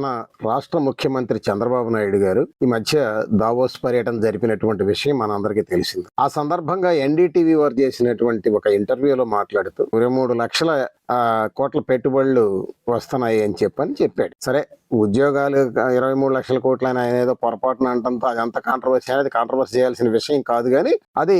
మన రాష్ట్ర ముఖ్యమంత్రి చంద్రబాబు నాయుడు గారు ఈ మధ్య దావోస్ పర్యటన జరిపినటువంటి విషయం మనందరికీ తెలిసింది. ఆ సందర్భంగా ఎన్డీటీవీ వారు చేసినటువంటి ఒక ఇంటర్వ్యూలో మాట్లాడుతూ ఇరవై మూడు లక్షల కోట్ల పెట్టుబడులు వస్తున్నాయి అని చెప్పని చెప్పాడు. సరే ఉద్యోగాలు ఇరవై మూడు లక్షల కోట్లు అని ఆయన ఏదో పొరపాటున అంటంతో అదంతా కాంట్రవర్సీ అనేది కాంట్రవర్సీ చేయాల్సిన విషయం కాదు కానీ అది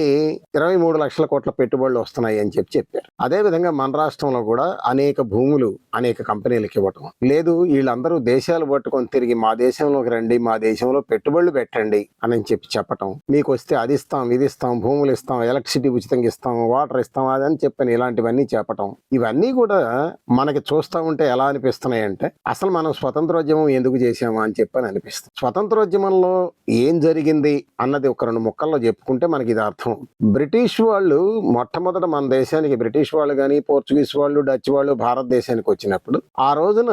ఇరవై మూడు లక్షల కోట్ల పెట్టుబడులు వస్తున్నాయి అని చెప్పి చెప్పారు అదే విధంగా మన రాష్ట్రంలో కూడా అనేక భూములు అనేక కంపెనీలకు ఇవ్వటం లేదు. వీళ్ళందరూ దేశాలు పట్టుకొని తిరిగి మా దేశంలోకి రండి మా దేశంలో పెట్టుబడులు పెట్టండి అని చెప్పి చెప్పటం మీకు వస్తే అది ఇస్తాం ఇది ఇస్తాం భూములు ఇస్తాం ఎలక్ట్రిసిటీ ఉచితంగా ఇస్తాం వాటర్ ఇస్తాం అది అని చెప్పని ఇలాంటివన్నీ చెప్పటం ఇవన్నీ కూడా మనకి చూస్తూ ఉంటే ఎలా అనిపిస్తున్నాయి అంటే అసలు మనం స్వతంత్రోద్యమం ఎందుకు చేసామా అని చెప్పని అనిపిస్తుంది. స్వతంత్రోద్యమంలో ఏం జరిగింది అన్నది ఒక రెండు ముక్కల్లో చెప్పుకుంటే మనకి ఇది అర్థం. బ్రిటిష్ వాళ్ళు మొట్టమొదట మన దేశానికి బ్రిటిష్ వాళ్ళు కానీ పోర్చుగీస్ వాళ్ళు డచ్ వాళ్ళు భారతదేశానికి వచ్చినప్పుడు ఆ రోజున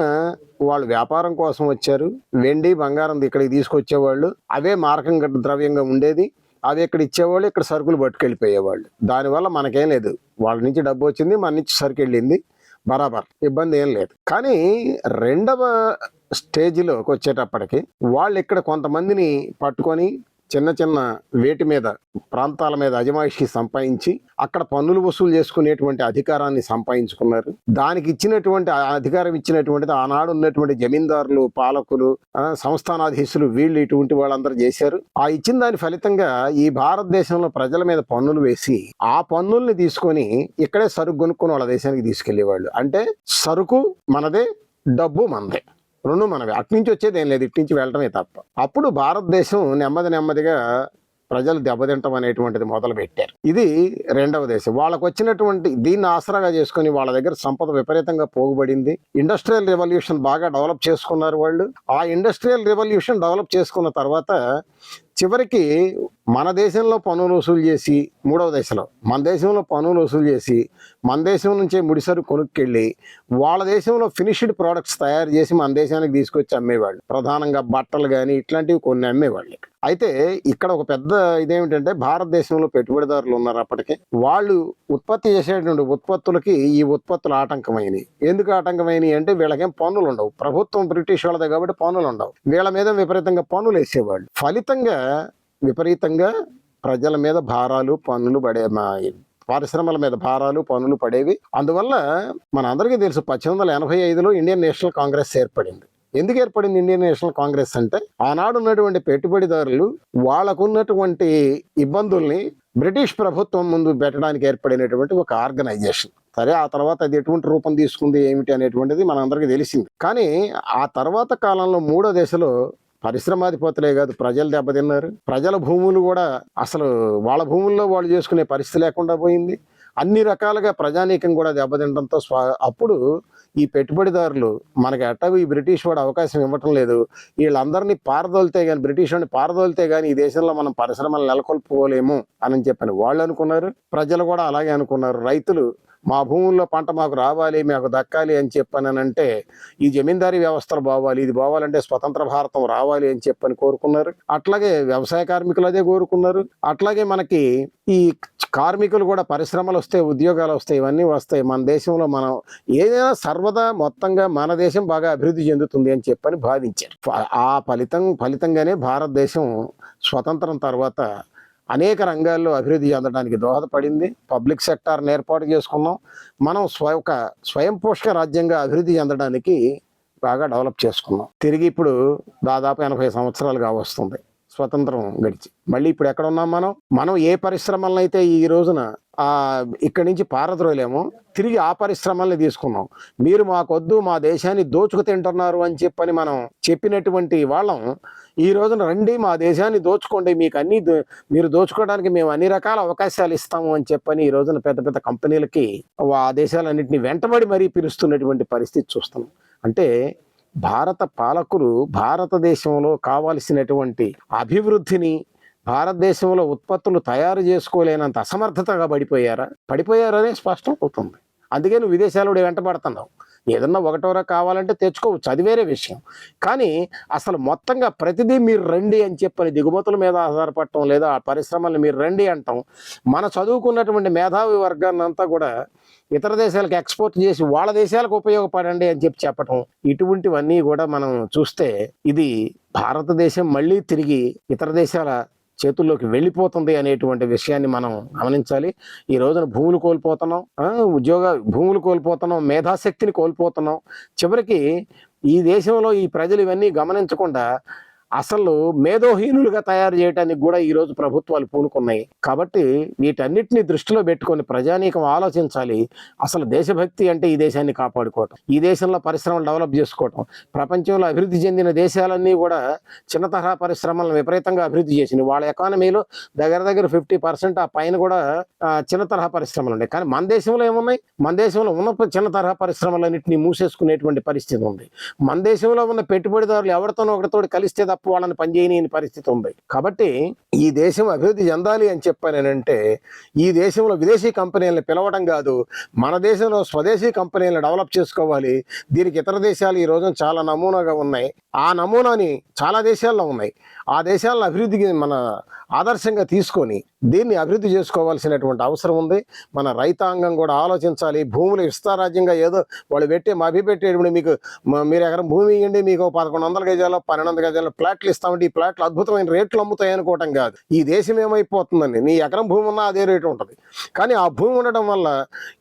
వాళ్ళు వ్యాపారం కోసం వచ్చారు. వెండి బంగారం ఇక్కడికి తీసుకొచ్చేవాళ్ళు. అవే మార్గం ద్రవ్యంగా ఉండేది. అవి ఇక్కడ ఇచ్చేవాళ్ళు ఇక్కడ సరుకులు పట్టుకెళ్ళిపోయేవాళ్ళు. దానివల్ల మనకేం లేదు. వాళ్ళ నుంచి డబ్బు వచ్చింది మన నుంచి సరుకు వెళ్ళింది. బరాబర్ ఇబ్బంది ఏం లేదు. కానీ రెండవ స్టేజ్లోకి వచ్చేటప్పటికి వాళ్ళు ఇక్కడ కొంతమందిని పట్టుకొని చిన్న చిన్న వేటి మీద ప్రాంతాల మీద అజమాయిషి సంపాదించి అక్కడ పన్నులు వసూలు చేసుకునేటువంటి అధికారాన్ని సంపాదించుకున్నారు. దానికి ఇచ్చినటువంటి అధికారం ఇచ్చినటువంటిది ఆనాడు ఉన్నటువంటి జమీందారులు పాలకులు సంస్థానాధీశులు వీళ్ళు ఇటువంటి వాళ్ళందరూ చేశారు. ఆ ఇచ్చిన దాని ఫలితంగా ఈ భారతదేశంలో ప్రజల మీద పన్నులు వేసి ఆ పన్నుల్ని తీసుకొని ఇక్కడే సరుకు కొనుక్కుని వాళ్ళ దేశానికి తీసుకెళ్ళేవాళ్ళు. అంటే సరుకు మనదే డబ్బు మనదే రెండు మనవి. అటు నుంచి వచ్చేది ఏం లేదు ఇటు నుంచి వెళ్ళటమే తప్ప. అప్పుడు భారతదేశం నెమ్మది నెమ్మదిగా ప్రజలు దెబ్బతింటం అనేటువంటిది మొదలు పెట్టారు. ఇది రెండవ దేశం. వాళ్ళకు వచ్చినటువంటి దీన్ని ఆసరాగా చేసుకుని వాళ్ళ దగ్గర సంపద విపరీతంగా పోగుబడింది. ఇండస్ట్రియల్ రెవల్యూషన్ బాగా డెవలప్ చేసుకున్నారు వాళ్ళు. ఆ ఇండస్ట్రియల్ రెవల్యూషన్ డెవలప్ చేసుకున్న తర్వాత చివరికి మన దేశంలో పన్నులు వసూలు చేసి మూడవ దశలో మన దేశంలో పన్నులు వసూలు చేసి మన దేశం నుంచే ముడిసరు కొనుక్కెళ్ళి వాళ్ళ దేశంలో ఫినిష్డ్ ప్రోడక్ట్స్ తయారు చేసి మన దేశానికి తీసుకొచ్చి అమ్మేవాళ్ళు. ప్రధానంగా బట్టలు కానీ ఇట్లాంటివి కొన్ని అమ్మేవాళ్ళు అయితే ఇక్కడ ఒక పెద్ద ఇదేమిటంటే భారతదేశంలో పెట్టుబడిదారులు ఉన్నారు అప్పటికే. వాళ్ళు ఉత్పత్తి చేసేటువంటి ఉత్పత్తులకి ఈ ఉత్పత్తులు ఆటంకమైనవి. ఎందుకు ఆటంకమైనవి అంటే వీళ్ళకేం పన్నులు ఉండవు ప్రభుత్వం బ్రిటిష్ వాళ్ళదే కాబట్టి పన్నులు ఉండవు వీళ్ళ మీద విపరీతంగా పన్నులు వేసేవాళ్ళు. ఫలితంగా విపరీతంగా ప్రజల మీద భారాలు పన్నులు పడే మా పరిశ్రమల మీద భారాలు పన్నులు పడేవి. అందువల్ల మన అందరికీ తెలుసు పద్దెనిమిది వందల ఎనభై ఐదులో ఇండియన్ నేషనల్ కాంగ్రెస్ ఏర్పడింది. ఎందుకు ఏర్పడింది ఇండియన్ నేషనల్ కాంగ్రెస్ అంటే ఆనాడు ఉన్నటువంటి పెట్టుబడిదారులు వాళ్ళకున్నటువంటి ఇబ్బందుల్ని బ్రిటిష్ ప్రభుత్వం ముందు పెట్టడానికి ఏర్పడినటువంటి ఒక ఆర్గనైజేషన్. సరే ఆ తర్వాత అది ఎటువంటి రూపం తీసుకుంది ఏమిటి అనేటువంటిది మనందరికీ తెలిసింది. కానీ ఆ తర్వాత కాలంలో మూడో దశలో పరిశ్రమాధిపతులే కాదు ప్రజలు దెబ్బతిన్నారు. ప్రజల భూములు కూడా అసలు వాళ్ళ భూముల్లో వాళ్ళు చేసుకునే పరిస్థితి లేకుండా పోయింది. అన్ని రకాలుగా ప్రజానీకం కూడా దెబ్బతినడంతో స్వా అప్పుడు ఈ పెట్టుబడిదారులు మనకి ఎట్టగు ఈ బ్రిటిష్ వాడు అవకాశం ఇవ్వటం లేదు. వీళ్ళందరినీ పారదోలితే కానీ బ్రిటిష్ వాడిని పారదోలితే కానీ ఈ దేశంలో మనం పరిశ్రమలు నెలకొల్పుకోలేము అని చెప్పని వాళ్ళు అనుకున్నారు. ప్రజలు కూడా అలాగే అనుకున్నారు. రైతులు మా భూముల్లో పంట మాకు రావాలి మాకు దక్కాలి అని చెప్పానంటే ఈ జమీందారీ వ్యవస్థలు బావాలి ఇది బావాలంటే స్వతంత్ర భారతం రావాలి అని చెప్పని కోరుకున్నారు. అట్లాగే వ్యవసాయ కార్మికులు అదే కోరుకున్నారు. అట్లాగే మనకి ఈ కార్మికులు కూడా పరిశ్రమలు వస్తాయి ఉద్యోగాలు వస్తాయి ఇవన్నీ వస్తాయి. మన దేశంలో మనం ఏదైనా సర్వదా మొత్తంగా మన దేశం బాగా అభివృద్ధి చెందుతుంది అని చెప్పని భావించారు. ఆ ఫలితం ఫలితంగానే భారతదేశం స్వతంత్రం తర్వాత అనేక రంగాల్లో అభివృద్ధి చెందడానికి దోహదపడింది. పబ్లిక్ సెక్టార్ని ఏర్పాటు చేసుకున్నాం. మనం స్వ ఒక స్వయం పోషక రాజ్యంగా అభివృద్ధి చెందడానికి బాగా డెవలప్ చేసుకున్నాం. తిరిగి ఇప్పుడు దాదాపు ఎనభై సంవత్సరాలుగా వస్తుంది. స్వతంత్రం గడిచి. మళ్ళీ ఇప్పుడు ఎక్కడ ఉన్నాం మనం? మనం ఏ పరిశ్రమలను అయితే ఈ రోజున ఇక్కడి నుంచి పారద్రోలేమో తిరిగి ఆ పరిశ్రమల్ని తీసుకున్నాం. మీరు మాకొద్దు మా దేశాన్ని దోచుకు తింటున్నారు అని చెప్పని మనం చెప్పినటువంటి వాళ్ళం ఈ రోజున రండి మా దేశాన్ని దోచుకోండి మీకు అన్ని దో- మీరు దోచుకోవడానికి మేము అన్ని రకాల అవకాశాలు ఇస్తాము అని చెప్పని ఈ రోజున పెద్ద పెద్ద కంపెనీలకి ఆ దేశాలన్నింటినీ వెంటబడి మరీ పిలుస్తున్నటువంటి పరిస్థితి చూస్తున్నాం. అంటే భారత పాలకులు భారతదేశంలో కావాల్సినటువంటి అభివృద్ధిని భారతదేశంలో ఉత్పత్తులు తయారు చేసుకోలేనంత అసమర్థతగా పడిపోయారా? పడిపోయారనే స్పష్టం అవుతుంది. అందుకే నువ్వు విదేశాలు వెంటబడుతున్నావు. ఏదన్నా ఒకటోరా కావాలంటే తెచ్చుకోవచ్చు. అది వేరే విషయం. కానీ అసలు మొత్తంగా ప్రతిదీ మీరు రండి అని చెప్పని దిగుమతుల మీద ఆధారపడటం లేదా ఆ పరిశ్రమల్ని మీరు రండి అంటాం. మన చదువుకున్నటువంటి మేధావి వర్గాన్ని అంతా కూడా ఇతర దేశాలకు ఎక్స్పోర్ట్ చేసి వాళ్ళ దేశాలకు ఉపయోగపడండి అని చెప్పి చెప్పటం. ఇటువంటివన్నీ కూడా మనం చూస్తే ఇది భారతదేశం మళ్ళీ తిరిగి ఇతర దేశాల చేతుల్లోకి వెళ్ళిపోతుంది అనేటువంటి విషయాన్ని మనం గమనించాలి. ఈ రోజున భూములు కోల్పోతున్నాం. ఉద్యోగ భూములు కోల్పోతున్నాం. మేధాశక్తిని కోల్పోతున్నాం. చివరికి ఈ దేశంలో ఈ ప్రజలు ఇవన్నీ గమనించకుండా అసలు మేధోహీనులుగా తయారు చేయడానికి కూడా ఈ రోజు ప్రభుత్వాలు పూనుకున్నాయి. కాబట్టి వీటన్నిటిని దృష్టిలో పెట్టుకొని ప్రజానీకం ఆలోచించాలి. అసలు దేశభక్తి అంటే ఈ దేశాన్ని కాపాడుకోవటం ఈ దేశంలో పరిశ్రమలు డెవలప్ చేసుకోవటం ప్రపంచంలో అభివృద్ధి చెందిన దేశాలన్నీ కూడా చిన్న తరహా పరిశ్రమలను విపరీతంగా అభివృద్ధి చేసినవి వాళ్ళ ఎకానమీలో దగ్గర దగ్గర ఫిఫ్టీ పర్సెంట్ ఆ పైన కూడా చిన్న తరహా పరిశ్రమలు ఉన్నాయి. కానీ మన దేశంలో ఏమున్నాయి? మన దేశంలో ఉన్న చిన్న తరహా పరిశ్రమలన్నింటినీ మూసేసుకునేటువంటి పరిస్థితి ఉంది. మన దేశంలో ఉన్న పెట్టుబడిదారులు ఎవరితోనో ఒకరితో కలిస్తే తప్పు వాళ్ళని పనిచేయని పరిస్థితి ఉంది. కాబట్టి ఈ దేశం అభివృద్ధి చెందాలి అని చెప్పానంటే ఈ దేశంలో విదేశీ కంపెనీలను పిలవడం కాదు. మన దేశంలో స్వదేశీ కంపెనీలను డెవలప్ చేసుకోవాలి. దీనికి ఇతర దేశాలు ఈ రోజున చాలా నమూనాగా ఉన్నాయి. ఆ నమూనాని చాలా దేశాల్లో ఉన్నాయి. ఆ దేశాలను అభివృద్ధికి మన ఆదర్శంగా తీసుకొని దీన్ని అభివృద్ధి చేసుకోవాల్సినటువంటి అవసరం ఉంది. మన రైతాంగం కూడా ఆలోచించాలి. భూములు విస్తారాజ్యంగా ఏదో వాళ్ళు పెట్టే మభి పెట్టేటువంటి మీకు మీరు ఎకరం భూమి ఇవ్వండి మీకు పదకొండు వందల గజాలు పన్నెండు వందల గజాలు ప్లాట్లు ఇస్తామంటే ఈ ప్లాట్లు అద్భుతమైన రేట్లు అమ్ముతాయి అనుకోవటం కాదు. ఈ దేశం ఏమైపోతుందండి? నీ ఎకరం భూమి ఉన్నా అదే రేటు ఉంటుంది. కానీ ఆ భూమి ఉండడం వల్ల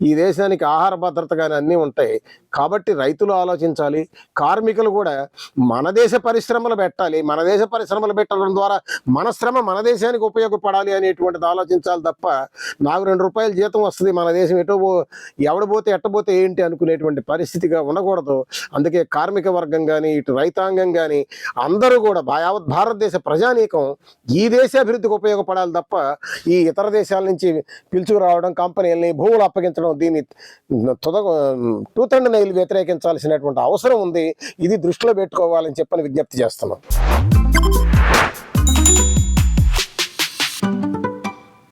ఈ దేశానికి ఆహార భద్రత కానీ అన్నీ ఉంటాయి. కాబట్టి రైతులు ఆలోచించాలి. కార్మికులు కూడా మన దేశ పరిశ్రమలు పెట్టాలి. మన దేశ పరిశ్రమలు పెట్టడం ద్వారా మన శ్రమ మన దేశానికి ఉపయోగపడాలి అనేటువంటిది ఆలోచించాలి తప్ప నాకు రెండు రూపాయల జీతం వస్తుంది. మన దేశం ఎటో ఎవడబోతే ఎట్టబోతే ఏంటి అనుకునేటువంటి పరిస్థితిగా ఉండకూడదు. అందుకే కార్మిక వర్గం కానీ ఇటు రైతాంగం కానీ అందరూ కూడా కూడా యావత్ భారతదేశ ప్రజానీకం ఈ దేశ అభివృద్ధికి ఉపయోగపడాలి తప్ప ఈ ఇతర దేశాల నుంచి పిలుచుకురావడం కంపెనీలని భూములు అప్పగించడం దీన్ని తుద టూత్ అండ్ నైల్ వ్యతిరేకించాల్సినటువంటి అవసరం ఉంది. ఇది దృష్టిలో పెట్టుకోవాలని చెప్పని విజ్ఞప్తి చేస్తున్నాం.